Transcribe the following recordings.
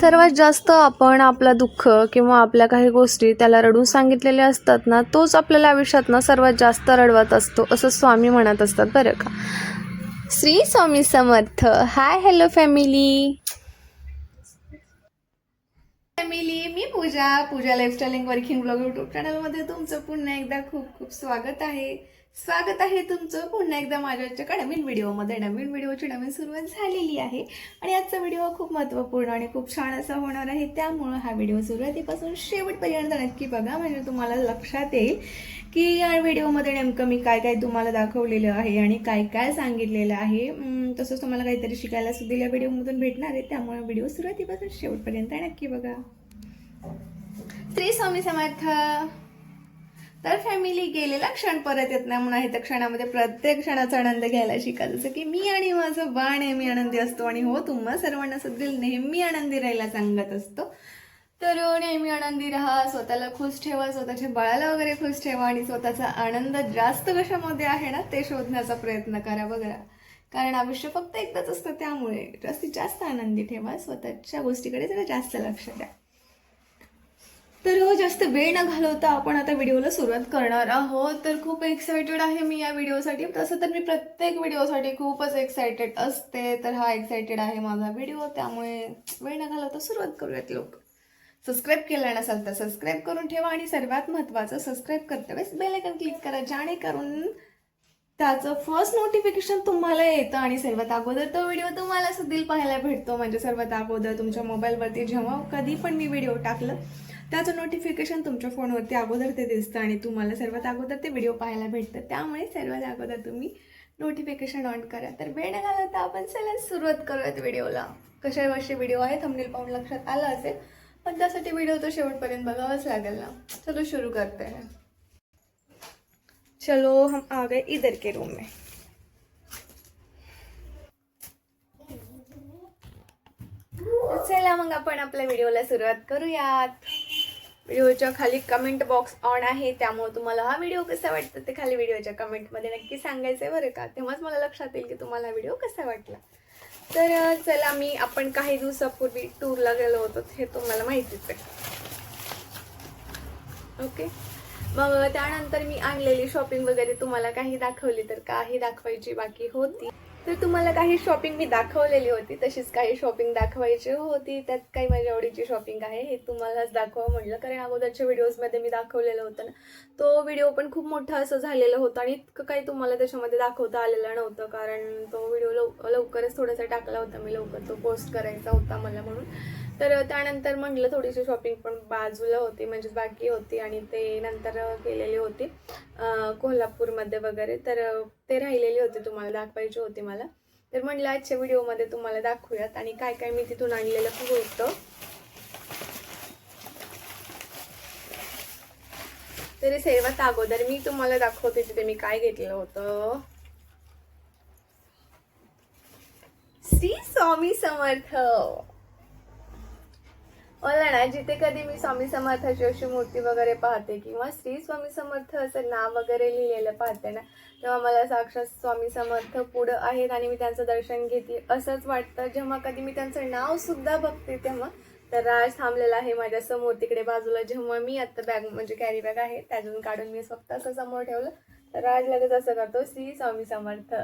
सर्वात जास्त आपण आपलं दुःख किंवा आपल्या काही गोष्टी त्याला रडून सांगितलेल्या असतात ना तोच आपल्याला आयुष्यात ना सर्वात जास्त रडवत असतो असं स्वामी म्हणत असतात बरं का? Shri Swami Samarth. Hi hello family family मी Pooja. Pooja lifestyle working blog YouTube चॅनलमध्ये तुमचं पुन्हा एकदा खूप खूप स्वागत आहे. स्वागत आहे तुमचं पुन्हा एकदा माझ्याच्या नवीन व्हिडिओमध्ये. नवीन व्हिडिओची नवीन सुरुवात झालेली आहे. आणि आजचा व्हिडिओ खूप महत्त्वपूर्ण आणि खूप छान असा होणार आहे. त्यामुळं हा व्हिडिओ सुरुवातीपासून शेवटपर्यंत नक्की बघा. म्हणजे तुम्हाला लक्षात येईल की या व्हिडिओमध्ये नेमकं मी काय काय तुम्हाला दाखवलेलं आहे आणि काय काय सांगितलेलं आहे. तसंच तुम्हाला काहीतरी शिकायला सुद्धा या व्हिडिओमधून भेटणार आहे. त्यामुळे व्हिडिओ सुरुवातीपासून शेवटपर्यंत नक्की बघा. श्री स्वामी समर्थ. तर फॅमिली गेलेला क्षण परत येत नाही. म्हणून आहे त्या क्षणामध्ये प्रत्येक क्षणाचा आनंद घ्यायला शिका जसं की मी आणि माझं बाळ नेहमी आनंदी असतो आणि हो तुम्हा सर्वांना सध्या नेहमी आनंदी राहायला सांगत असतो. तर हो, नेहमी आनंदी राहा स्वतःला खुश ठेवा स्वतःच्या बाळाला वगैरे खुश ठेवा आणि स्वतःचा आनंद जास्त कशामध्ये आहे ना ते शोधण्याचा प्रयत्न करा बघा. कारण आयुष्य फक्त एकदाच असतं त्यामुळे जास्तीत जास्त आनंदी ठेवा स्वतःच्या गोष्टीकडे जरा जास्त लक्ष द्या. तर हो जास्त वेळ न घालवता आपण आता व्हिडिओला सुरुवात करणार आहोत. तर खूप एक्सायटेड आहे मी या व्हिडिओसाठी. तसं तर मी प्रत्येक व्हिडिओसाठी खूपच एक्सायटेड असते. तर हा एक्सायटेड आहे माझा व्हिडिओ त्यामुळे वेळ न घालवता सुरुवात करूयात लोक. सबस्क्राईब केलं नसाल तर सबस्क्राईब करून ठेवा आणि सर्वात महत्त्वाचं सबस्क्राईब करते वेळेस बेलायकन क्लिक करा. जेणेकरून त्याचं फर्स्ट नोटिफिकेशन तुम्हाला येतं आणि सर्वात अगोदर तो व्हिडिओ तुम्हाला सुद्धा पाहायला भेटतो. म्हणजे सर्वात अगोदर तुमच्या मोबाईलवरती जेव्हा कधी पण मी व्हिडिओ टाकलं त्याचं नोटिफिकेशन तुमच्या फोनवरती अगोदर ते दिसतं आणि तुम्हाला सर्वात अगोदर ते व्हिडिओ पाहायला भेटतं. त्यामुळे सर्वात अगोदर तुम्ही नोटिफिकेशन ऑन करा. तर वेळ घाला तर आपण चला सुरुवात करूयात व्हिडिओला कशा वर्षी व्हिडिओ आहे थंबनेल पाहून लक्षात आलं असेल पण त्यासाठी व्हिडिओ तर शेवटपर्यंत बघावाच लागेल ना. चलो सुरू करते हैं. चलो हम आ गए इधर के रूम में. चला मग आपण आपल्या व्हिडिओला सुरुवात करूयात. व्हिडिओच्या खाली कमेंट बॉक्स ऑन आहे त्यामुळे तुम्हाला हा व्हिडिओ कसा वाटतं ते खाली व्हिडिओच्या कमेंटमध्ये नक्की सांगायचं आहे बरं का? तेव्हाच मला लक्षात येईल की तुम्हाला हा व्हिडिओ कसा वाटला. तर चला मी आपण काही दिवसापूर्वी टूरला गेलो होतो हे तुम्हाला माहितीच आहे. ओके मग त्यानंतर मी आणलेली शॉपिंग वगैरे तुम्हाला काही दाखवली तर काही दाखवायची बाकी होती. तर तुम्हाला काही शॉपिंग मी दाखवलेली होती. तशीच काही शॉपिंग दाखवायची होती. त्यात काही माझ्या आवडीची शॉपिंग आहे. हे तुम्हालाच दाखवा म्हटलं. कारण अगोदरच्या व्हिडिओजमध्ये मी दाखवलेलं होतं ना. तो व्हिडिओ पण खूप मोठा असं झालेलं होतं आणि इतकं काही तुम्हाला त्याच्यामध्ये दाखवता आलेलं नव्हतं. कारण तो व्हिडिओ लव लवकरच थोडासा टाकला होता मी लवकर. तो पोस्ट करायचा होता मला म्हणून. तर त्यानंतर म्हटलं थोडीशी शॉपिंग पण बाजूला होती म्हणजे बाकी होती आणि ते नंतर केलेली होती कोल्हापूरमध्ये वगैरे. तर ते राहिलेली होती तुम्हाला दाखवायची होती मला. तर म्हटलं आजच्या व्हिडिओमध्ये तुम्हाला दाखवूयात आणि काय काय मी तिथून आणलेलं खूप होतं. तरी सर्वात अगोदर मी तुम्हाला दाखवते तिथे मी काय घेतलेलं होतं. श्री स्वामी समर्थ. मला ना जिथे कधी मी स्वामी समर्थाची अशी मूर्ती वगैरे पाहते किंवा श्री स्वामी समर्थ असं नाव वगैरे लिहिलेलं पाहते ना तेव्हा मला साक्षात स्वामी समर्थ पुढं आहेत आणि मी त्यांचं दर्शन घेते. असंच वाटतं जेव्हा कधी मी त्यांचं नाव सुद्धा बघते तेव्हा तर राज थांबलेला आहे माझ्यासमोर तिकडे बाजूला जेव्हा मी आता बॅग म्हणजे कॅरी बॅग आहे त्यातून काढून मी फक्त असं समोर ठेवलं. तर राज लगेच असं करतो श्री स्वामी समर्थ.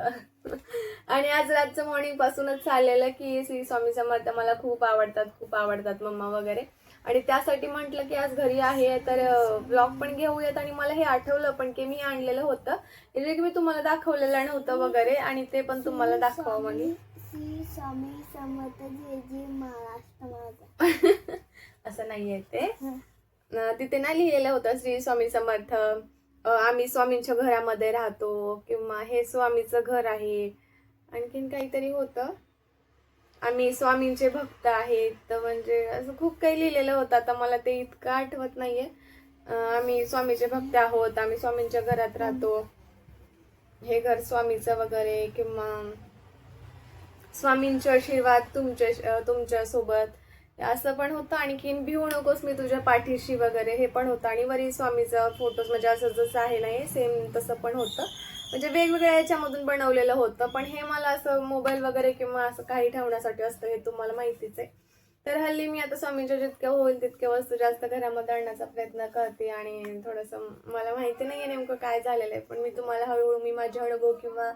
आणि आज रातचं मॉर्निंग पासूनच चाललेलं की श्री स्वामी समर्थ मला खूप आवडतात खूप आवडतात मम्मा वगैरे. आणि त्यासाठी म्हटलं की आज घरी आहे तर ब्लॉग पण घेऊयात. आणि मला हे आठवलं पण की मी आणलेलं होतं. की मी तुम्हाला दाखवलेलं नव्हतं वगैरे आणि ते पण तुम्हाला दाखवा म्हणजे श्री स्वामी समर्थ जे जे महाराष्ट्र माझा. असं नाहीये ते. तिथे ना लिहिलेलं होतं श्री स्वामी समर्थ. आम्ही स्वामींच्या घरामध्ये राहतो किंवा हे स्वामीचं घर आहे. आणखीन काहीतरी होतं. आम्ही स्वामींचे भक्त आहेत. तर म्हणजे असं खूप काही लिहिलेलं होतं. आता मला ते इतकं आठवत नाहीये. आहे आम्ही स्वामीचे भक्त आहोत. आम्ही स्वामींच्या घरात राहतो. हे घर स्वामीचं वगैरे किंवा स्वामींचे आशीर्वाद तुमच्या तुमच्यासोबत. असं पण होतं. आणखीन भिवू नकोस मी तुझ्या पाठीशी वगैरे हे पण होतं. आणि वरी स्वामीचं फोटोज म्हणजे असं जसं आहे ना हे सेम तसं पण होतं. म्हणजे वेगवेगळ्या याच्यामधून बनवलेलं होतं. पण हे मला असं मोबाईल वगैरे किंवा असं काही ठेवण्यासाठी असतं हे तुम्हाला माहितीच आहे. तर हल्ली मी आता स्वामींच्या जितक्या होईल तितक्या वस्तू जास्त घरामध्ये आणण्याचा प्रयत्न करते. आणि थोडंसं मला माहिती नाही आहे नेमकं काय झालेलं आहे. पण मी तुम्हाला हळूहळू मी माझे अनुभव किंवा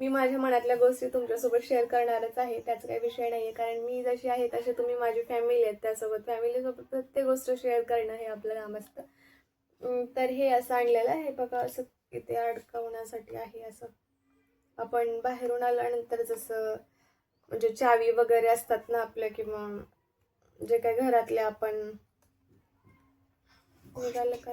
मी माझ्या मनातल्या गोष्टी तुमच्यासोबत शेअर करणारच आहे. त्याचा काही विषय नाही आहे कारण मी जशी आहे तसे तुम्ही माझी फॅमिली आहेत. त्यासोबत फॅमिलीसोबत प्रत्येक गोष्ट शेअर करणं हे आपलं काम असतं. तर हे असं आणलेलं आहे. बघा असं इथे अडकवण्यासाठी आहे असं. आपण बाहेरून आल्यानंतर जसं म्हणजे चावी वगैरे असतात ना आपल्या किंवा जे काही घरातले आपण निघालं का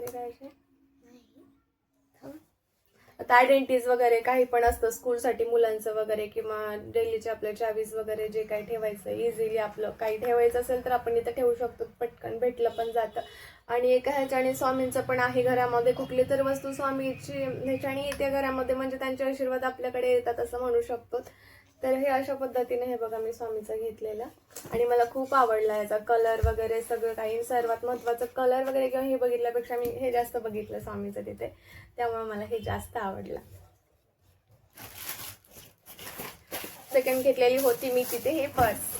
आता आयडेंटिटीज वगैरे काही पण असतं स्कूलसाठी मुलांचं वगैरे किंवा डेलीचे आपले चावीज वगैरे जे काही ठेवायचं इझिली आपलं काही ठेवायचं असेल तर आपण इथं ठेवू शकतो. पटकन भेटलं पण जातं. आणि एका ह्याच्याने स्वामींचं पण आहे घरामध्ये कुठली तर वस्तू स्वामीची ह्याच्याने येते घरामध्ये म्हणजे त्यांचे आशीर्वाद आपल्याकडे येतात असं म्हणू शकतो. तर हे अशा पद्धतीने हे बघा मी स्वामीचं घेतलेलं. आणि मला खूप आवडला याचा कलर वगैरे सगळं काही. सर्वात महत्त्वाचं कलर वगैरे किंवा हे बघितल्यापेक्षा मी हे जास्त बघितलं स्वामीचं तिथे. त्यामुळे मला हे जास्त आवडलं. सेकंड घेतलेली होती मी तिथे हे पर्स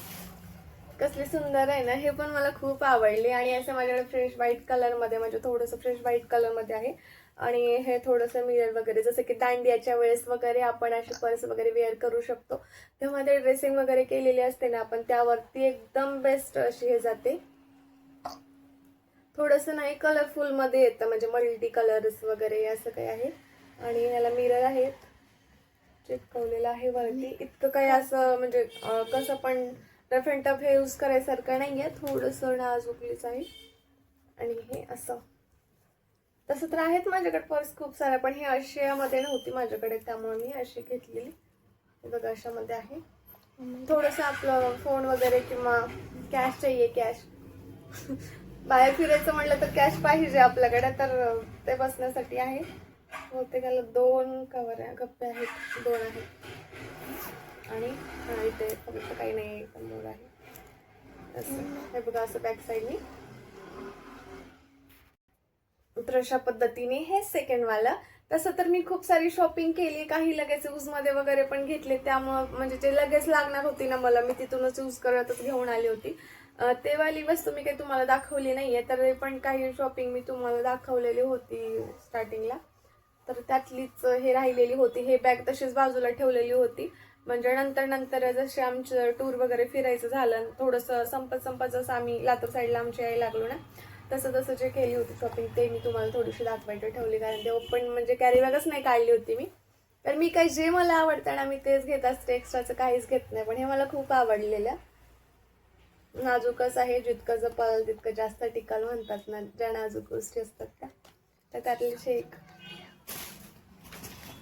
कसली सुंदर आहे ना हे पण मला खूप आवडली. आणि असं माझ्याकडे फ्रेश व्हाईट कलरमध्ये म्हणजे थोडंसं फ्रेश व्हाईट कलरमध्ये आहे. आणि हे थोडंसं मिरर वगैरे जसं की दांडियाच्या वेळेस वगैरे आपण अशी पर्स वगैरे वेअर करू शकतो. तेव्हा ते ड्रेसिंग वगैरे केलेली असते ना आपण त्यावरती एकदम बेस्ट अशी हे जाते. थोडंसं नाही कलरफुलमध्ये येतं म्हणजे मल्टी कलर्स वगैरे असं काही आहे. आणि याला मिरर आहेत चिटकवलेलं आहे वरती. इतकं काही असं म्हणजे कसं पण रफ अँड टफ हे यूज करायसारखं नाही आहे थोडंसं नाजूकलीच आहे. आणि हे असं. तसं तर आहेत माझ्याकडे पर्स खूप साऱ्या पण ही आशियामध्ये नव्हती माझ्याकडे त्यामुळे मी अशी घेतलेली. हे बघा अशामध्ये आहे. थोडंसं आपलं फोन वगैरे किंवा कॅश चाहिए कॅश बाहेर फिरायचं म्हटलं तर कॅश पाहिजे आपल्याकडे तर ते बसण्यासाठी आहे. बहुतेकाला दोन कवर आहे गप्पे आहेत दोन आहेत. आणि इथे फक्त काही नाही मोर आहे. असं. हे बघा असं बॅक साईडनी तर अशा पद्धतीने हे सेकंडवालं तसं तर मी खूप सारी शॉपिंग केली काही लगेच यूजमध्ये वगैरे पण घेतले. त्यामुळं म्हणजे जे लगेच लागणार होती ना मला मी तिथूनच यूज करतच घेऊन आली होती. तेवाली वस्तू मी काही तुम्हाला दाखवली नाही आहे तर पण काही शॉपिंग मी तुम्हाला दाखवलेली होती स्टार्टिंगला तर त्यातलीच हे राहिलेली होती. हे बॅग तशीच बाजूला ठेवलेली होती. म्हणजे नंतर नंतर जसे आमचं टूर वगैरे फिरायचं झालं थोडंसं संपत संपत जसं आम्ही लातूर साईडला आमच्या यायला लागलो ना तसं तसं जे केली होती शॉपिंग ते मी तुम्हाला थोडीशी दाखवायला ठेवली. कारण ते ओपन म्हणजे कॅरी बॅगच नाही काढली होती मी. तर मी काही जे मला आवडतं ना मी तेच घेत असते. एक्स्ट्राचं काहीच घेत नाही. पण हे मला खूप आवडलेलं. नाजूकच आहे जितकं जपाल तितकं जास्त टिकाल म्हणतात ना ज्या नाजूक गोष्टी असतात त्या. तर त्यातले शेक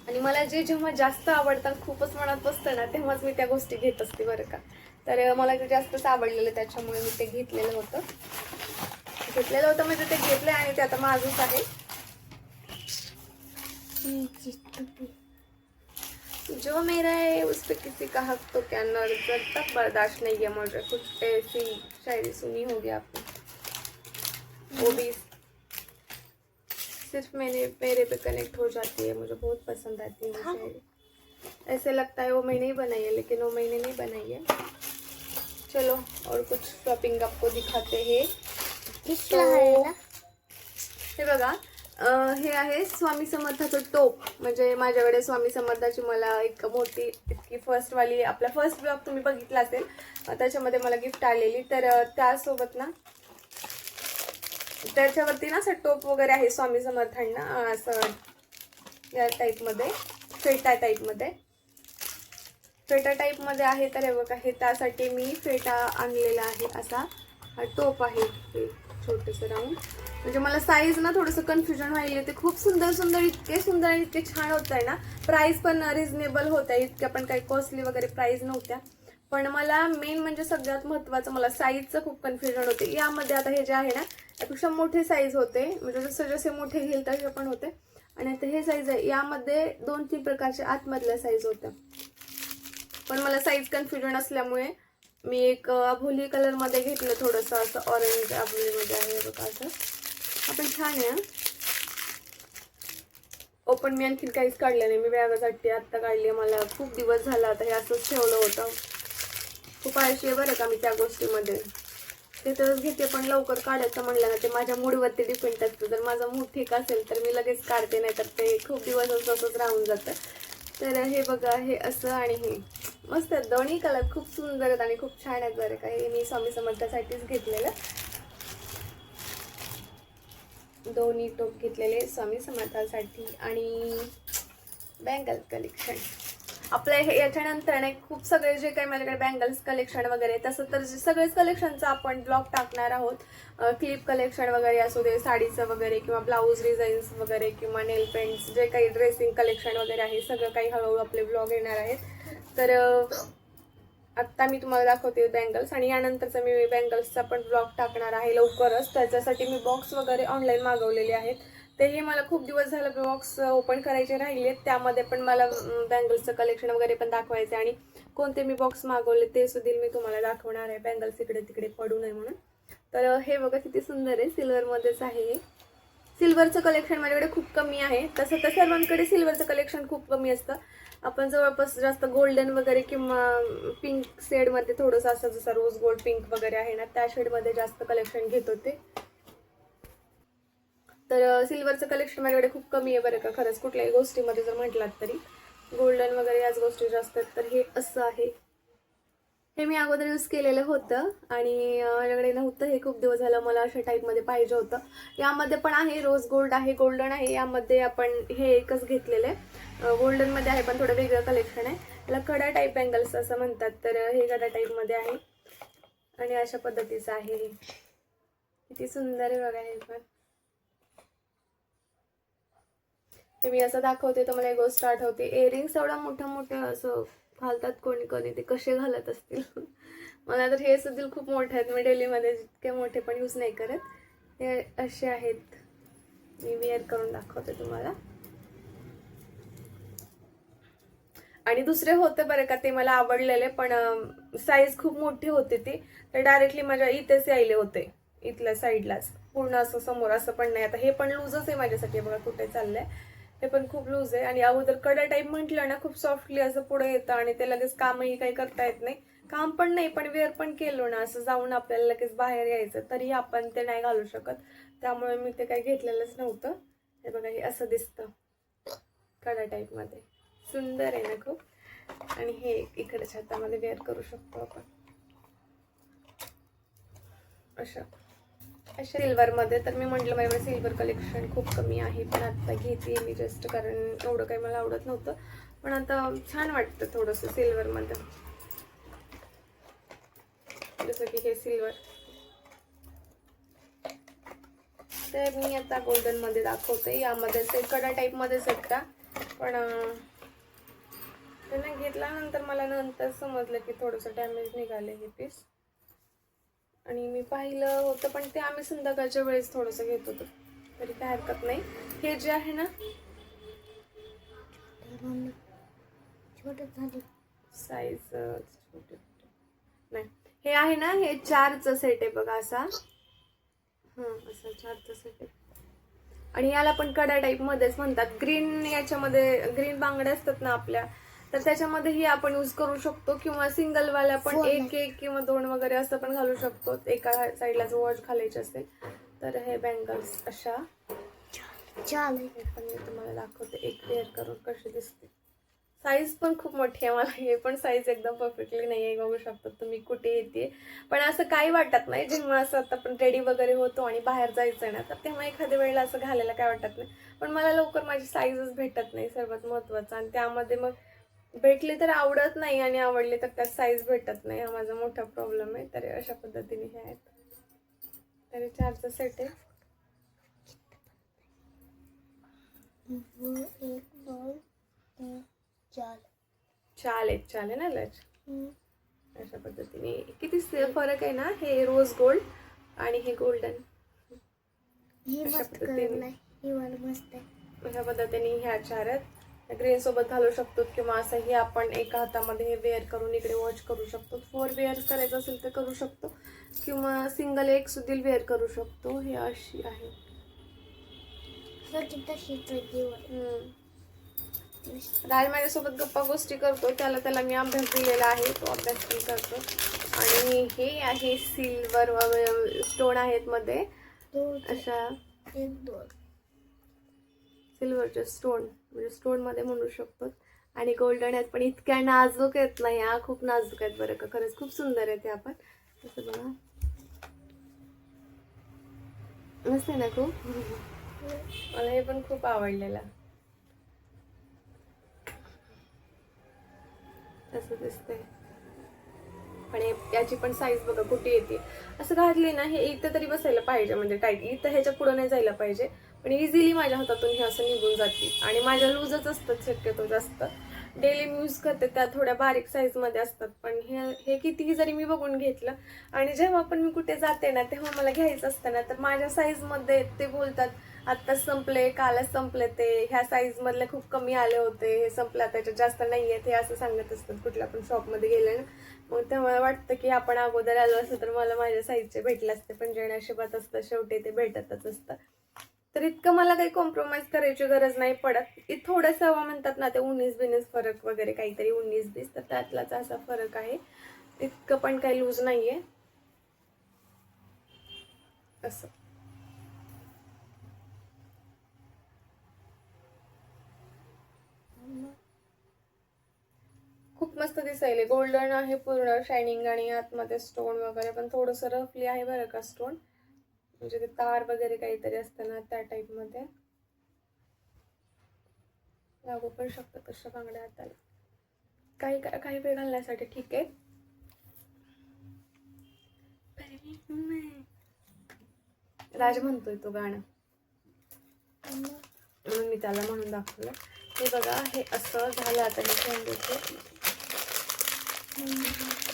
आणि मला जे जेव्हा जास्त आवडतात खूपच मनात बसतं ना तेव्हाच मी त्या गोष्टी घेत असते बरं का. तर मला ते जास्तच आवडलेलं त्याच्यामुळे मी ते घेतलेलं होतं. घेतलेलं होतं म्हणजे ते घेतलं आणि ते आता माझंच आहे. जो मेरा है उस पे किसी का हक तो क्या नज़र तक बर्दाश्त नहीं है मुझे कुछ ऐसी शायरी सुनी होगी आपने वो भी सिर्फ़ मैंने मेरे पे कनेक्ट हो जाती है मुझे बहुत पसंद आती है शायरी। ऐसे लगता है वो मैंने ही बनाई है लेकिन वो मैंने नहीं बनाई है। चलो और कुछ शॉपिंग आपको दिखाते हैं। हे बघा हे आहे स्वामी समर्थाचं टोप. म्हणजे माझ्याकडे स्वामी समर्थाची मला एक मोठी इतकी फर्स्टवाली आपला फर्स्ट ब्लॉग तुम्ही बघितला असेल त्याच्यामध्ये मला गिफ्ट आलेली. तर त्यासोबत ना त्याच्यावरती ना असं टोप वगैरे आहे स्वामी समर्थांना असं या टाईपमध्ये फेटा टाईपमध्ये फेटा टाईपमध्ये आहे तर हे बघा हे त्यासाठी मी फेटा आणलेला आहे असा हा टोप आहे. छोटंसं राऊंड. म्हणजे मला साईज ना थोडंसं कन्फ्युजन व्हायला ते खूप सुंदर सुंदर इतके सुंदर आणि इतके छान होत आहे ना. प्राईस पण रिझनेबल होत्या. इतक्या पण काही कॉस्टली वगैरे प्राईस नव्हत्या. पण मला मेन म्हणजे सगळ्यात महत्त्वाचं मला साईजचं खूप कन्फ्युजन होते. यामध्ये आता हे जे आहे ना यापेक्षा मोठे साईज होते. म्हणजे जसं जसे मोठे घेईल तसे पण होते. आणि आता हे साईज आहे. यामध्ये दोन तीन प्रकारच्या आतमधल्या साईज होत्या पण मला साईज कन्फ्युजन असल्यामुळे मी एक अभोली कलरमध्ये घेतलं थोडंसं असं ऑरेंज अभोलीमध्ये आहे बघा असं. आपण छान आहे ओपन मी आणखीन काहीच काढलं नाही. मी व्यागासाठी आत्ता काढली आहे. मला खूप दिवस झाला आता हे असंच ठेवलं होतं. खूप आळशी आहे बरं का मी त्या गोष्टीमध्ये. ते तरच घेते पण लवकर काढायचं म्हणलं ना ते माझ्या मूडवरती डिपेंड असतं. जर माझा मूड ठीक असेल तर मी लगेच काढते नाही तर ते खूप दिवस असं असंच राहून जातं. तर हे बघा हे असं आणि हे. मस्त आहेत. दोन्ही कलर खूप सुंदर आहेत आणि खूप छान आहेत बरं का. हे मी स्वामी समर्थासाठीच घेतलेलं. दोन्ही टोप घेतलेले स्वामी समर्थासाठी आणि बँगल कलेक्शन आपल्या हे याच्यानंतर ना खूप सगळे जे काही माझ्याकडे बँगल्स कलेक्शन वगैरे तसं तर सगळेच कलेक्शनचं आपण ब्लॉग टाकणार आहोत. क्लिप कलेक्शन वगैरे असू दे साडीचं वगैरे किंवा ब्लाऊज डिझाईन्स वगैरे किंवा नेल पेंट्स जे काही ड्रेसिंग कलेक्शन वगैरे आहे सगळं काही हळूहळू आपले ब्लॉग येणार आहेत. तर आत्ता मी तुम्हाला दाखवते बँगल्स आणि यानंतरचा मी बँगल्सचा पण ब्लॉग टाकणार आहे लवकरच. त्याच्यासाठी मी बॉक्स वगैरे ऑनलाईन मागवलेले आहेत. तेही मला खूप दिवस झालं बॉक्स ओपन करायचे राहिले त्यामध्ये पण मला बँगल्सचं कलेक्शन वगैरे पण दाखवायचं आणि कोणते मी बॉक्स मागवले ते सुद्धा मी तुम्हाला दाखवणार आहे. बँगल्स इकडे तिकडे पडू नये म्हणून. तर हे बघा किती सुंदर आहे. सिल्वरमध्येच आहे हे. सिल्वरचं कलेक्शन माझ्याकडे खूप कमी आहे. तसं तर सर्वांकडे सिल्वरचं कलेक्शन खूप कमी असतं. आपण जवळपास जास्त गोल्डन वगैरे किंवा पिंक शेडमध्ये थोडंसं असं जसं रोज गोल्ड पिंक वगैरे आहे ना त्या शेडमध्ये जास्त कलेक्शन घेत होते. तर सिल्वरचं कलेक्शन माझ्याकडे खूप कमी आहे बरं का. खरंच कुठल्याही गोष्टीमध्ये जर म्हटलात तरी. गोल्डन वगैरे याच गोष्टी जास्त आहेत तर हे असं आहे. हे मी अगोदर यूज केलेलं होतं आणि माझ्याकडे नव्हतं. हे खूप दिवस झालं मला अशा टाईपमध्ये पाहिजे होतं. यामध्ये पण आहे रोज गोल्ड आहे गोल्डन आहे. यामध्ये आपण हे एकच घेतलेलं आहे. गोल्डनमध्ये आहे पण थोडं वेगळं कलेक्शन आहे. याला कडा टाईप बँगल्स असं म्हणतात. तर हे कडा टाईपमध्ये आहे. आणि अशा पद्धतीचं आहे हे. किती सुंदर आहे बघा हे पण. ते मी असं दाखवते तर मला एक गोष्ट आठवते. इयरिंग्स एवढा मोठं मोठं असं घालतात कोणी कोणी ते कसे घालत असतील? मला तर हे सुद्धा खूप मोठे आहेत. मी डेलीमध्ये जितके मोठे पण यूज नाही करत. हे असे आहेत. मी वेअर करून दाखवते तुम्हाला. आणि दुसरे होते बरं का ते मला आवडलेले पण साईज खूप मोठी होती ती. तर डायरेक्टली माझ्या इथेच यायले होते. इथल्या साईडलाच पूर्ण असं समोर असं पण नाही. आता हे पण लूजच आहे माझ्यासाठी. बघा कुठे चाललंय. ते पण खूप लूज आहे. आणि अगोदर कडा टाईप म्हटलं ना खूप सॉफ्टली असं पुढे येतं आणि ते लगेच कामही काही करता येत नाही. काम पण नाही पण वेअर पण केलो ना असं जाऊन आपल्याला लगेच बाहेर यायचं तरी आपण ते नाही घालू शकत. त्यामुळे मी ते काही घेतलेलंच नव्हतं. हे बघा हे असं दिसतं. कडा टाईपमध्ये सुंदर आहे ना खूप. आणि हे इकडच्या हातामध्ये वेअर करू शकतो आपण. अशा. असे सिल्वरमध्ये तर मी म्हटलं माझ्याकडे सिल्वर कलेक्शन खूप कमी आहे पण आत्ता घेते मी जस्ट कारण एवढं काही मला आवडत नव्हतं. पण आता छान वाटतं थोडंसं सिल्वरमध्ये जसं की हे सिल्वर तर मी आता गोल्डनमध्ये दाखवते. यामध्ये ते कडा टाईपमध्येच आहेत का पण त्यांना घेतल्यानंतर मला नंतर समजलं की थोडंसं डॅमेज निघालं हे पीस आणि मी पाहिलं होतं पण ते आम्ही संध्याकाळच्या वेळेस थोडंसं घेत होतो. तरी काय हरकत नाही. हे जे आहे ना साईज नाही. हे आहे ना हे चारचं सेट आहे बघा असा. हां असा चारचं सेट आहे. आणि याला पण कडा टाईप मध्येच म्हणतात. ग्रीन याच्यामध्ये ग्रीन बांगड्या असतात ना आपल्या तर त्याच्यामध्येही आपण यूज करू शकतो किंवा सिंगल वाल्या पण एक एक किंवा दोन वगैरे असं पण घालू शकतो. एका साईडला जर वॉच घालायची असेल तर हे बँगल्स अशा. चाल हे पण मी तुम्हाला दाखवते. एक पेअर करून कशी दिसते. साईज पण खूप मोठी आहे मला. हे पण साईज एकदम परफेक्टली नाही आहे. बघू शकता तुम्ही कुठे येते. पण असं काही वाटत नाही. जेव्हा असं आता आपण रेडी वगैरे होतो आणि बाहेर जायचं ना तर तेव्हा एखाद्या वेळेला असं घालायला काय वाटत नाही. पण मला लवकर माझी साईजच भेटत नाही. सर्वात महत्त्वाचं आणि त्यामध्ये मग भेटली तर आवडत नाही आणि आवडली तर त्यात साईज भेटत नाही. हा माझा मोठा प्रॉब्लेम आहे. तर अशा पद्धतीने हे आहेत. तरी चारचं सेट आहे. एक दोन तीन चार चालेल चालेल ना लच हम्म. अशा पद्धतीने. किती फरक आहे ना? हे रोज गोल्ड आणि हे गोल्डन अशा पद्धतीने ह्या चार आहेत. ग्रीन सोबत घालू शकतो किंवा असंही आपण एका हातामध्ये हे वेअर करून इकडे वॉच करू शकतो. फोर वेअर करायचं असेल तर करू शकतो. किंवा सिंगल एक सुद्धा वेअर करू शकतो. हे अशी आहे. राज माझ्यासोबत गप्पा गोष्टी करतो. त्याला त्याला मी अभ्यास दिलेला आहे. तो अभ्यास पण करतो. आणि हे आहे सिल्वर स्टोन आहेत मध्ये. अशा एक दोन. सिल्वरचे स्टोन म्हणजे स्टोनमध्ये म्हणू शकतो. आणि गोल्डन आहेत पण इतक्या नाजूक आहेत ना ह्या खूप नाजूक आहेत बरं का. खरंच खूप सुंदर आहेत ह्या पण. असं बघा. मस्त आहे ना खूप? मला हे पण खूप आवडलेलं. असं दिसतंय. आणि याची पण साईज बघा कुठे येते. असं घातली ना हे इथं तरी बसायला पाहिजे म्हणजे टाईट इथं ह्याच्या पुढं नाही जायला पाहिजे. पण इझिली माझ्या हातातून हे असं निघून जाते. आणि माझ्या लूजच असतात शक्यतो जास्त. डेली मी यूज करते त्या थोड्या बारीक साईजमध्ये असतात. पण हे हे कितीही जरी मी बघून घेतलं आणि जेव्हा पण मी कुठे जाते ना तेव्हा मला घ्यायचं असतं ना तर माझ्या साईजमध्ये ते बोलतात आत्ताच संपले कालच संपले ते. ह्या साईज मधले खूप कमी आले होते. हे संपलं त्याच्यात जास्त नाही आहेत हे असं सांगत असतात कुठल्या पण शॉपमध्ये गेले ना मग तेव्हा वाटतं की आपण अगोदर आलो असतं तर मला माझ्या साईजचे भेटले असते. पण जे नशिबात असतं शेवटी ते भेटतच असतं. तर इतकं मला काही कॉम्प्रोमाइज करायची गरज नाही पडत. इत थोडंसं हवं म्हणतात ना ते उन्नीस बिनीस फरक वगैरे काहीतरी उन्नीस बीस तर त्यातलाच असा फरक आहे. इतकं पण काही लूज नाहीये. असं. खूप मस्त दिसायले. गोल्डन आहे पूर्ण शायनिंग आणि आतमध्ये स्टोन वगैरे पण थोडंसं रफली आहे बरं का स्टोन म्हणजे ते तार वगैरे काहीतरी असतं ना त्या टाईपमध्ये लागू पण शकतात तशा बांगड्या हाताला. काही काही वेळ घालण्यासाठी ठीक आहे. राज म्हणतोय तो गाणं. म्हणून मी त्याला म्हणून दाखवलं. हे बघा हे असं झालं आता हे झेंडूचे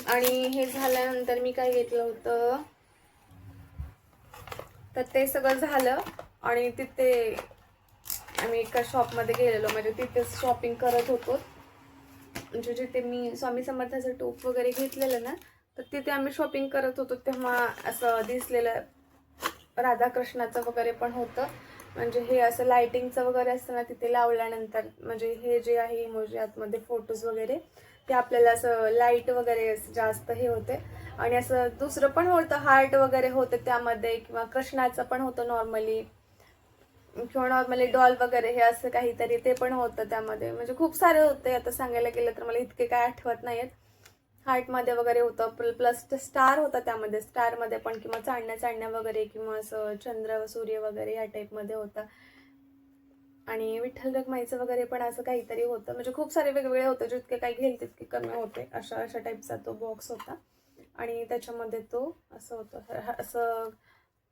आणि हे झाल्यानंतर मी काय घेतलं होतं? तर ते सगळं झालं आणि तिथे आम्ही एका शॉपमध्ये गेलेलो. म्हणजे तिथेच शॉपिंग करत होतो. म्हणजे जिथे मी स्वामी समर्थाचं टोप वगैरे घेतलेलं ना तर तिथे आम्ही शॉपिंग करत होतो. तेव्हा असं दिसलेलं राधाकृष्णाचं वगैरे पण होतं. म्हणजे हे असं लाईटिंगचं वगैरे असतं ना तिथे लावल्यानंतर. म्हणजे हे जे आहे इमोजी आतमध्ये फोटोज वगैरे. ते आपल्याला असं लाइट वगैरे जास्त हे होते. आणि असं दुसरं पण होतं हार्ट वगैरे होतं त्यामध्ये किंवा कृष्णाचं पण होतं नॉर्मली किंवा नॉर्मली डॉल वगैरे हे असं काहीतरी ते पण होतं त्यामध्ये. म्हणजे खूप सारे होते आता सांगायला गेलं तर मला इतके काय आठवत नाहीत हार्टमध्ये वगैरे होतं प्लस स्टार होता त्यामध्ये स्टारमध्ये पण किंवा चांडण्या चांडण्या वगैरे किंवा असं चंद्र सूर्य वगैरे या टाईपमध्ये होता. आणि विठ्ठल रखमाईचं वगैरे पण असं काहीतरी होतं. म्हणजे खूप सारे वेगवेगळे होते. जितके काही घेईल तितके कमी होते. अशा अशा टाईपचा तो बॉक्स होता. आणि त्याच्यामध्ये तो असं होतं. असं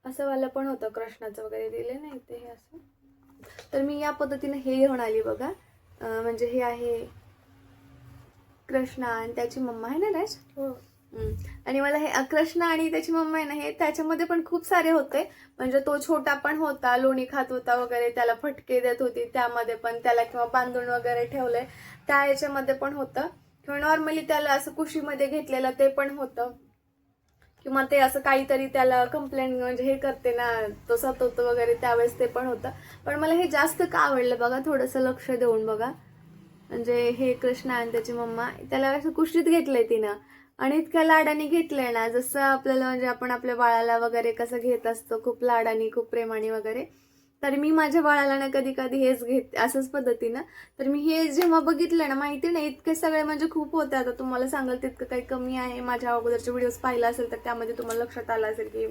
असं वाला पण होतं. कृष्णाचं वगैरे दिले नाही ते हे असं. तर मी या पद्धतीने हे घेऊन आली बघा म्हणजे हे आहे कृष्णा आणि त्याची मम्मा आहे ना राज? हो. आणि मला हे अकृष्ण आणि त्याची मम्मा आहे ना हे त्याच्यामध्ये पण खूप सारे होते. म्हणजे तो छोटा पण होता लोणी खात होता वगैरे त्याला फटके देत होती त्यामध्ये पण त्याला किंवा बांधून वगैरे ठेवलंय त्या याच्यामध्ये पण होतं. किंवा नॉर्मली त्याला असं कुशीमध्ये घेतलेलं ते पण होतं. किंवा ते असं काहीतरी त्याला कंप्लेंट म्हणजे हे करते ना तो सतवतो वगैरे त्यावेळेस ते पण होतं. पण मला हे जास्त का आवडलं बघा थोडंसं लक्ष देऊन बघा. म्हणजे हे कृष्ण आणि त्याची मम्मा त्याला असं कुशीत घेतलंय तिनं. आणि इतक्या लाडाने घेतलंय ना जसं आपल्याला म्हणजे आपण आपल्या बाळाला वगैरे कसं घेत असतो खूप लाडाने खूप प्रेमाने वगैरे तर मी माझ्या बाळाला ना कधी कधी हेच घेते असंच पद्धतीनं तर मी हे जेव्हा बघितलं ना माहिती नाही इतके सगळे म्हणजे खूप होते. आता तुम्हाला सांगाल तितकं काही कमी आहे. माझ्या अगोदरचे व्हिडिओज पाहिला असेल तर त्यामध्ये तुम्हाला लक्षात आलं असेल की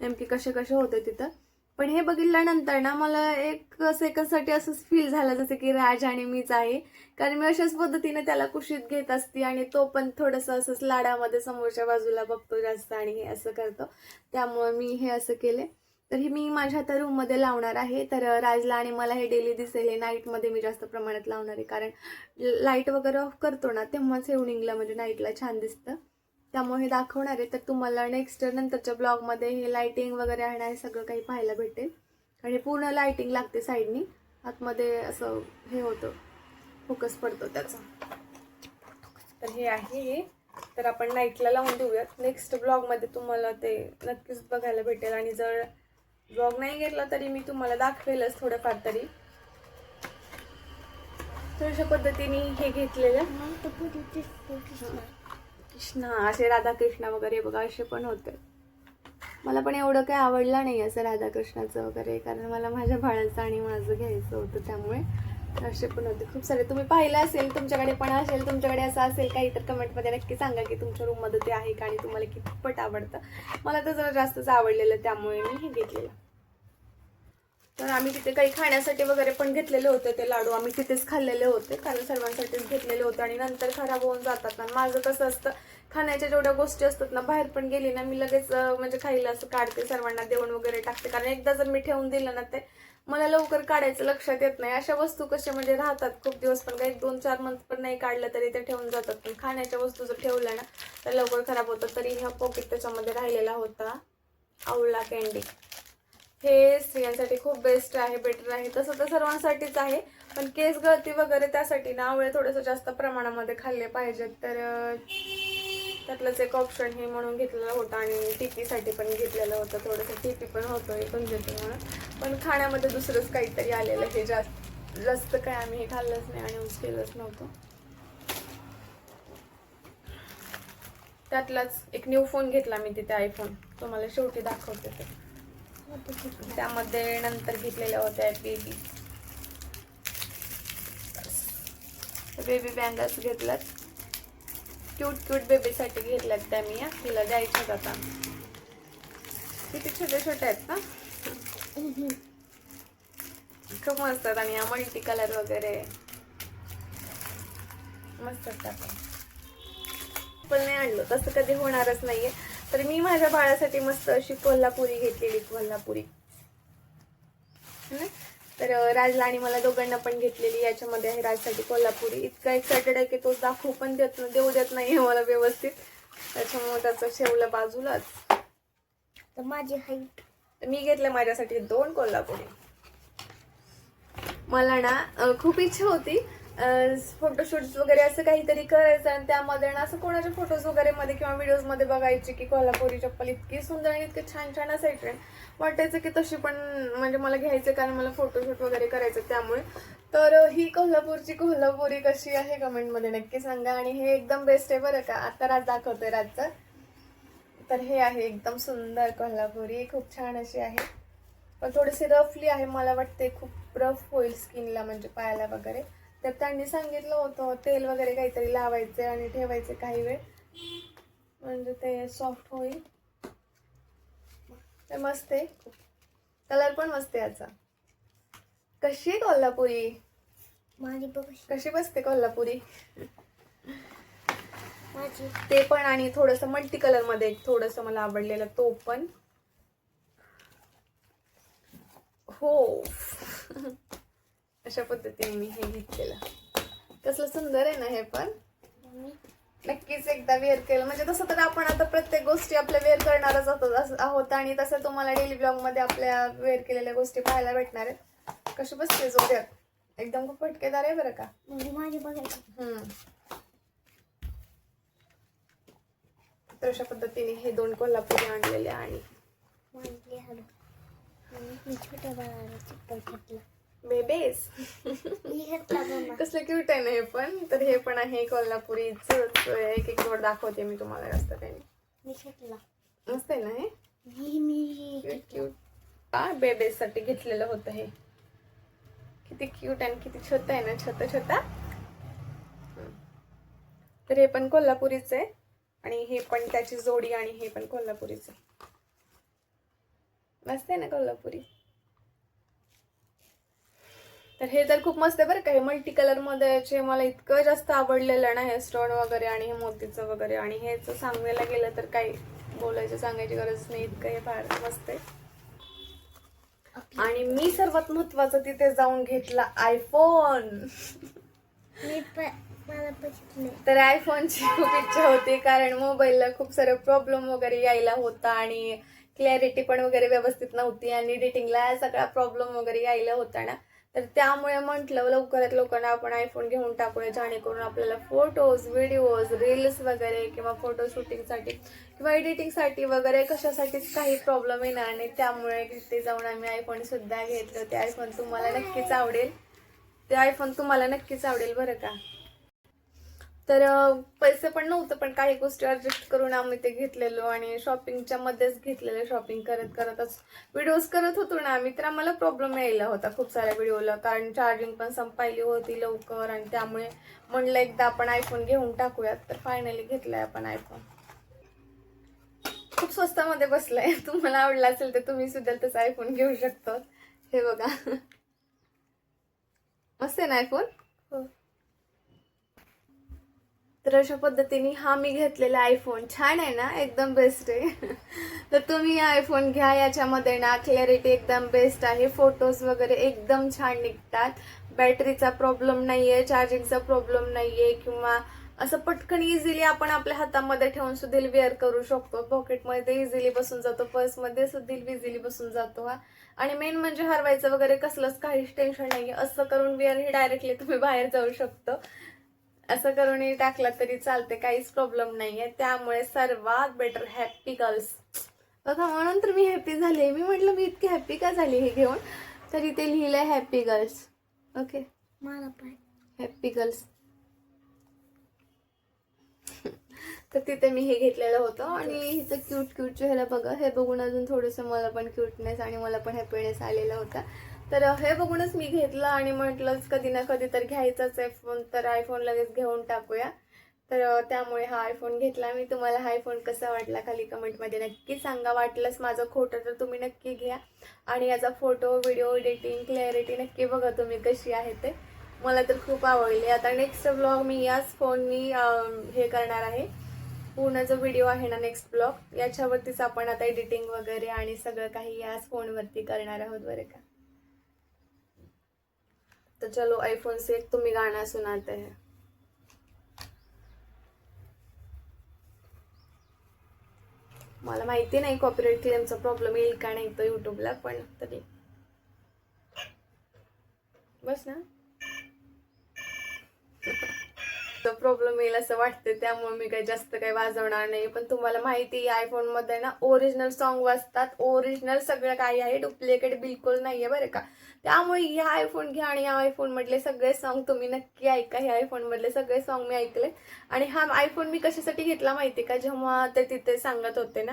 नेमके कसे कसे होते तिथं. पण हे बघितल्यानंतर ना मला एक सेकंडसाठी असंच फील झालं जसं की राज आणि मीच आहे. कारण मी अशाच पद्धतीने त्याला कुशीत घेत असते आणि तो पण थोडंसं असंच लाडामध्ये समोरच्या बाजूला बघतो जास्त आणि हे असं करतो. त्यामुळं मी हे असं केले. तर हे मी माझ्या आता रूममध्ये लावणार आहे. तर राजला आणि मला हे डेली दिसेल. हे नाईटमध्ये मी जास्त प्रमाणात लावणार आहे. कारण लाइट वगैरे ऑफ करतो ना तेव्हाच हे इव्हनिंगला म्हणजे नाईटला छान दिसतं. त्यामुळे हे दाखवणार आहे. तर तुम्हाला नेक्स्ट नंतरच्या ब्लॉगमध्ये हे लाईटिंग वगैरे आहे ना हे सगळं काही पाहायला भेटेल. आणि पूर्ण लाईटिंग लागते साईडनी आतमध्ये असं हे होतं. फोकस पडतो त्याचा. तर हे आहे. हे तर आपण नाईटला लावून देऊयात. नेक्स्ट ब्लॉगमध्ये तुम्हाला ते नक्कीच बघायला भेटेल. आणि जर ब्लॉग नाही घेतला तरी मी तुम्हाला दाखवेलच थोडंफार तरी. तर अशा पद्धतीने हे घेतलेलं. कृष्ण कृष्णा असे राधाकृष्ण वगैरे बघा असे पण होते. मला पण एवढं काही आवडलं नाही असं राधाकृष्णाचं वगैरे कारण मला माझ्या बाळाचं आणि माझं घ्यायचं होतं त्यामुळे असे पण होते. खूप सारे तुम्ही पाहिलं असेल तुमच्याकडे पण असेल तुमच्याकडे असं असेल काही तर कमेंटमध्ये नक्की सांगा की तुमच्या रूममध्ये ते आहे का आणि तुम्हाला कितपट आवडतं. मला तर जरा जास्तच आवडलेलं त्यामुळे मी हे घेतलेलं. तर आम्ही तिथे काही खाण्यासाठी वगैरे पण घेतलेले होते ते लाडू. आम्ही तिथेच खाल्लेले होते कारण सर्वांसाठीच घेतलेले होते आणि नंतर खराब होऊन जातात ना. माझं कसं असतं खाण्याच्या जेवढ्या गोष्टी असतात ना बाहेर पण गेली ना मी लगेच म्हणजे खायला असं काढते सर्वांना देऊन वगैरे टाकते. कारण एकदा जर मी ठेवून दिलं ना ते मला लवकर काढायचं लक्षात येत नाही. अशा वस्तू कशा म्हणजे राहतात खूप दिवस पण काही दोन चार मंथ पण नाही काढलं तरी ते ठेवून जातात. पण खाण्याच्या वस्तू जर ठेवल्या ना तर लवकर खराब होतात. तरी ह्या पॉकेट त्याच्यामध्ये राहिलेला होता आवळा कॅन्डी हे स्त्रियांसाठी खूप बेस्ट आहे बेटर आहे. तसं तर सर्वांसाठीच आहे पण केस गळती वगैरे त्यासाठी ना आवळे थोडंसं जास्त प्रमाणामध्ये खाल्ले पाहिजेत. तर त्यातलंच एक ऑप्शन हे म्हणून घेतलेलं होतं आणि टीपीसाठी पण घेतलेलं होतं. थोडंसं टीपी पण होतं हे पण घेतो म्हणून. पण खाण्यामध्ये दुसरंच काहीतरी आलेलं हे जास्त जास्त काय आम्ही हे खाल्लंच नाही आणि यूज केलंच नव्हतं. त्यातलाच एक न्यू फोन घेतला मी तिथे आयफोन तुम्हाला शेवटी दाखवते ते. त्यामध्ये नंतर घेतलेल्या होत्या बेबी बेबी बँगल्स घेतल्यात. क्यूट क्यूट बेबीसाठी घेतल्यात त्या मी या तिला द्यायच्यात आता. किती छोटे छोटे आहेत ना खूप मस्त आहेत. आणि या मल्टी कलर वगैरे. मस्त असतात पण नाही आणलं. तसं कधी होणारच नाहीये. तर मी माझ्या बाळासाठी मस्त अशी कोल्हापुरी घेतलेली कोल्हापुरी. ना? तर राजला आणि मला दोघांना पण घेतलेली याच्यामध्ये आहे राजसाठी कोल्हापुरी. इतका एक्सायटेड आहे की तो दाखवू पण देत देऊ देत नाही मला व्यवस्थित. त्याच्यामुळे त्याचं शेवलं बाजूलाच. तर माझी हाईट तर मी घेतलं माझ्यासाठी दोन कोल्हापुरी. मला ना खूप इच्छा होती फोटोशूट वगैरे असं काहीतरी करायचं आणि त्यामध्ये ना असं कोणाच्या फोटोज वगैरे मध्ये किंवा व्हिडिओजमध्ये बघायची की कोल्हापुरी चप्पल इतकी सुंदर आणि इतकी छान छान असायचे. वाटायचं की तशी पण म्हणजे मला घ्यायचं कारण मला फोटोशूट वगैरे करायचं त्यामुळे. तर ही कोल्हापूरची कोल्हापुरी कशी आहे कमेंटमध्ये नक्की सांगा आणि हे एकदम बेस्ट आहे बरं का. आता राज दाखवतोय राजचं. तर हे आहे एकदम सुंदर कोल्हापुरी. खूप छान अशी आहे. पण थोडीशी रफली आहे मला वाटते खूप रफ होईल स्किनला म्हणजे पायाला वगैरे. तर त्यांनी सांगितलं होतं तेल वगैरे काहीतरी लावायचे आणि ठेवायचे काही वेळ. म्हणजे ते सॉफ्ट होईल. ते मस्त आहे. कलर पण मस्त आहे याचा. कशी आहे कोल्हापुरी? माझी बघ कशी. बसते कोल्हापुरी? माझी. ते पण आणि थोडस मल्टी कलरमध्ये एक थोडस मला आवडलेलं तो पण. हो. अशा पद्धतीने मी हे घेतलेलं. कसलं सुंदर आहे ना हे पण. नक्कीच एकदा वेअर केलं. म्हणजे तसं तर आपण आता प्रत्येक गोष्टी आपल्या वेअर करणारच आहोत आहोत आणि तसं तुम्हाला डेली ब्लॉगमध्ये आपल्या वेअर केलेल्या गोष्टी पाहायला भेटणार आहेत. कशी बसते जोड्यात एकदम खूप फटकेदार आहे बरं का? म्हणजे माझी बघायची. हम्म. तर अशा पद्धतीने हे दोन कोल्हापुरी आणलेले आणि छोट्या बाळाला चप्पल घेतला. बेबेस कसलं क्यूट आहे ना हे पण. तर हे पण आहे कोल्हापुरीच एक एक जोड दाखवते मी तुम्हाला जास्त काही मस्त आहे ना हे? मी मी क्यूट क्यूट हा बेबेस साठी घेतलेलं होतं हे? किती क्यूट आणि किती छोटं आहे ना? छोटं छोटा. तर हे पण कोल्हापुरीच आहे. आणि हे पण त्याची जोडी आणि हे पण कोल्हापुरीच आहे. मस्त आहे ना कोल्हापुरी? तर हे तर खूप मस्त आहे बरं का. हे मल्टी कलरमध्ये जे मला इतकं जास्त आवडलेलं ना हे स्टोन वगैरे आणि हे मोतीचं वगैरे आणि हेच सांगायला गेलं तर काही बोलायचं सांगायची गरज नाही. इतकं हे फार मस्त आहे. आणि मी सर्वात महत्वाचं तिथे जाऊन घेतला आयफोन तर आयफोनची खूप इच्छा होती कारण मोबाईलला खूप सारे प्रॉब्लेम वगैरे यायला होता आणि क्लॅरिटी पण वगैरे व्यवस्थित नव्हती आणि एडिटिंगला सगळा प्रॉब्लेम वगैरे यायला होता ना. तर त्यामुळे म्हटलं लवकरात लवकर आपण आयफोन घेऊन टाकूया जेणेकरून आपल्याला फोटोज व्हिडिओज रील्स वगैरे किंवा फोटो शूटिंगसाठी किंवा एडिटिंगसाठी वगैरे कशासाठीच काही प्रॉब्लेम येणार नाही. त्यामुळे तिथे जाऊन आम्ही आयफोनसुद्धा घेतलं. ते आयफोन तुम्हाला नक्कीच आवडेल. ते आयफोन तुम्हाला नक्कीच आवडेल बरं का? तर पैसे पण नव्हतं पण काही गोष्टी ॲडजस्ट करून आम्ही ते घेतलेलो आणि शॉपिंगच्या मध्येच घेतलेलं शॉपिंग करत करतच व्हिडिओज करत होतो ना आम्ही. तर आम्हाला प्रॉब्लेम यायला होता खूप साऱ्या व्हिडिओला कारण चार्जिंग पण संपायली होती लवकर आणि त्यामुळे म्हणलं एकदा आपण आयफोन घेऊन टाकूयात. तर फायनली घेतलाय आपण आयफोन खूप स्वस्तामध्ये बसलाय. तुम्हाला आवडला असेल तर तुम्ही सुद्धा तसं आयफोन घेऊ शकता हे बघा. मस्त आहे ना आयफोन हो. तर अशा पद्धतीने हा मी घेतलेला आयफोन छान आहे ना? एकदम बेस्ट आहे. तर तुम्ही आयफोन घ्या. याच्यामध्ये ना क्लॅरिटी एकदम बेस्ट आहे. फोटोज वगैरे एकदम छान निघतात. बॅटरीचा प्रॉब्लेम नाही आहे चार्जिंगचा प्रॉब्लेम नाही आहे किंवा असं पटकन इझिली आपण आपल्या हातामध्ये ठेवून सुद्धा वेअर करू शकतो. पॉकेटमध्ये इझिली बसून जातो. पर्समध्ये सुद्धा इझिली बसून जातो हा. आणि मेन म्हणजे हरवायचं वगैरे कसलंच काहीच टेन्शन नाही असं करून वेअर हे डायरेक्टली तुम्ही बाहेर जाऊ शकतो. असं करूनही टाकला तरी चालते काहीच प्रॉब्लेम नाहीये. त्यामुळे सर्वात बेटर हॅप्पी गर्ल्स बघा म्हणून तर मी हॅप्पी झाले मी म्हटलं मी इतकी हॅप्पी का झाली हे घेऊन? तरी ते लिहिलंय हॅप्पी गर्ल्स ओके मला पण. हॅप्पी गर्ल्स तर तिथे मी हे घेतलेलं होतं आणि हिचं क्यूट क्यूट चेहरा बघा. हे बघून अजून थोडंसं मला पण क्यूटनेस आणि मला पण हॅपीनेस आलेला होता. तर हे बघूनच मी घेतलं आणि म्हटलंच कधी ना कधी तर घ्यायचाच आहे फोन. तर आयफोन लगेच घेऊन टाकूया. तर त्यामुळे हा आयफोन घेतला मी. तुम्हाला हा आयफोन कसा वाटला खाली कमेंटमध्ये नक्की सांगा. वाटलंच माझं खोटं तर तुम्ही नक्की घ्या. आणि याचा फोटो व्हिडिओ एडिटिंग क्लॅरिटी नक्की बघा तुम्ही कशी आहे ते. मला तर खूप आवडली. आता नेक्स्ट ब्लॉग मी याच फोननी हे करणार आहे. पूर्ण जो व्हिडिओ आहे ना नेक्स्ट ब्लॉग याच्यावरतीच आपण आता एडिटिंग वगैरे आणि सगळं काही याच फोनवरती करणार आहोत बरं का. तो चलो आईफोन से एक तुम्ही गाना सुनाते हैं। मला माहिती नाही कॉपीराईट क्लेमचा प्रॉब्लेम येईल का नाही तो युट्यूबला पण तरी. बस ना. तो प्रॉब्लेम येईल असं वाटते त्यामुळे मी काही जास्त काही वाजवणार नाही. पण तुम्हाला माहिती आहे आयफोनमध्ये ना ओरिजिनल सॉन्ग वाजतात. ओरिजिनल सगळं काही आहे डुप्लिकेट बिलकुल नाहीये बरं का. त्यामुळे या आयफोन घ्या आणि या आयफोनमधले सगळे सॉन्ग तुम्ही नक्की ऐका. ह्या आयफोनमधले सगळे सॉन्ग मी ऐकले. आणि हा आयफोन मी कशासाठी घेतला माहिती का? जेव्हा ते तिथे सांगत होते ना.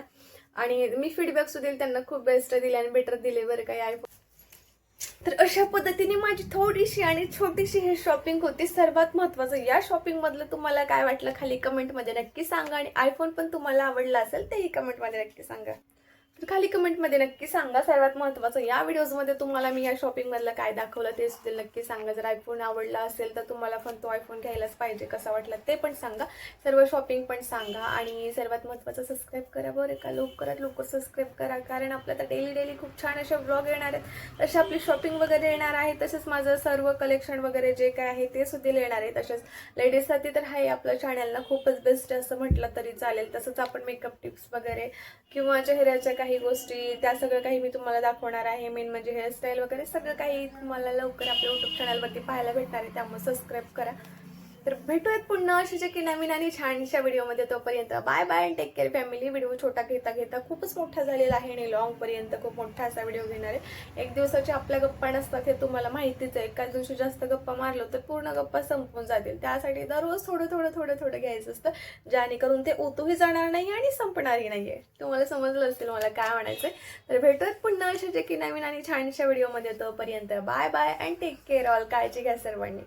आणि मी फीडबॅक सुद्धा त्यांना खूप बेस्ट दिले आणि बेटर दिले बरं काही आयफोन तर अशा पद्धतीने माझी थोडीशी आणि छोटीशी ही शॉपिंग होती. सर्वात महत्वाचं या शॉपिंगमधलं तुम्हाला काय वाटलं खाली कमेंटमध्ये नक्की सांगा. आणि आयफोन पण तुम्हाला आवडला असेल तेही कमेंटमध्ये नक्की सांगा. तर खाली कमेंटमध्ये नक्की सांगा. सर्वात महत्त्वाचं या व्हिडिओजमध्ये तुम्हाला मी या शॉपिंगमधलं काय दाखवलं ते सुद्धा नक्की सांगा. जर आयफोन आवडला असेल तर तुम्हाला पण तो आयफोन घ्यायलाच पाहिजे. कसा वाटला ते पण सांगा. सर्व शॉपिंग पण सांगा. आणि सर्वात महत्त्वाचं सबस्क्राईब करा बरं का. लवकरात लवकर सबस्क्राईब करा. कारण आपल्या तर डेली डेली खूप छान असे ब्लॉग येणार आहेत. तसे आपली शॉपिंग वगैरे येणार आहे. तसेच माझं सर्व कलेक्शन वगैरे जे काय आहे ते सुद्धा येणार आहे. तसेच लेडीजसाठी तर आहे आपल्या चॅनलला खूपच बेस्ट असं म्हटलं तरी चालेल. तसंच आपण मेकअप टिप्स वगैरे किंवा चेहऱ्याच्या काही गोष्टी त्या सगळं काही मी तुम्हाला दाखवणार आहे. मेन म्हणजे हेअरस्टाईल वगैरे सगळं काही तुम्हाला लवकर आपल्या युट्यूब चॅनलवरती पाहायला भेटणार आहे. त्यामुळे सबस्क्राईब करा. तर भेटूयात पुन्हा अशीच की नवीन आणि छानशा व्हिडिओमध्ये तोपर्यंत bye bye and take care family video छोटा घेता घेता खूपच मोठा झालेला आहे आणि लॉंगपर्यंत खूप मोठा असा व्हिडिओ घेणार आहे. एक दिवसाच्या आपल्या गप्पा नसतात हे तुम्हाला माहितीच आहे. एका दिवशी जास्त गप्पा मारलो तर पूर्ण गप्पा संपून जातील. त्यासाठी दररोज थोडं थोडं थोडं थोडं घ्यायचं असतं. जेणेकरून ते ओतूही जाणार नाही आणि संपणारही नाही आहे तुम्हाला समजलं असेल मला काय म्हणायचं तर भेटूयात पुन्हा अशाच की नवीन आणि छानशा व्हिडिओमध्ये तोपर्यंत bye bye and take care all काळजी घ्या सर्वांनी.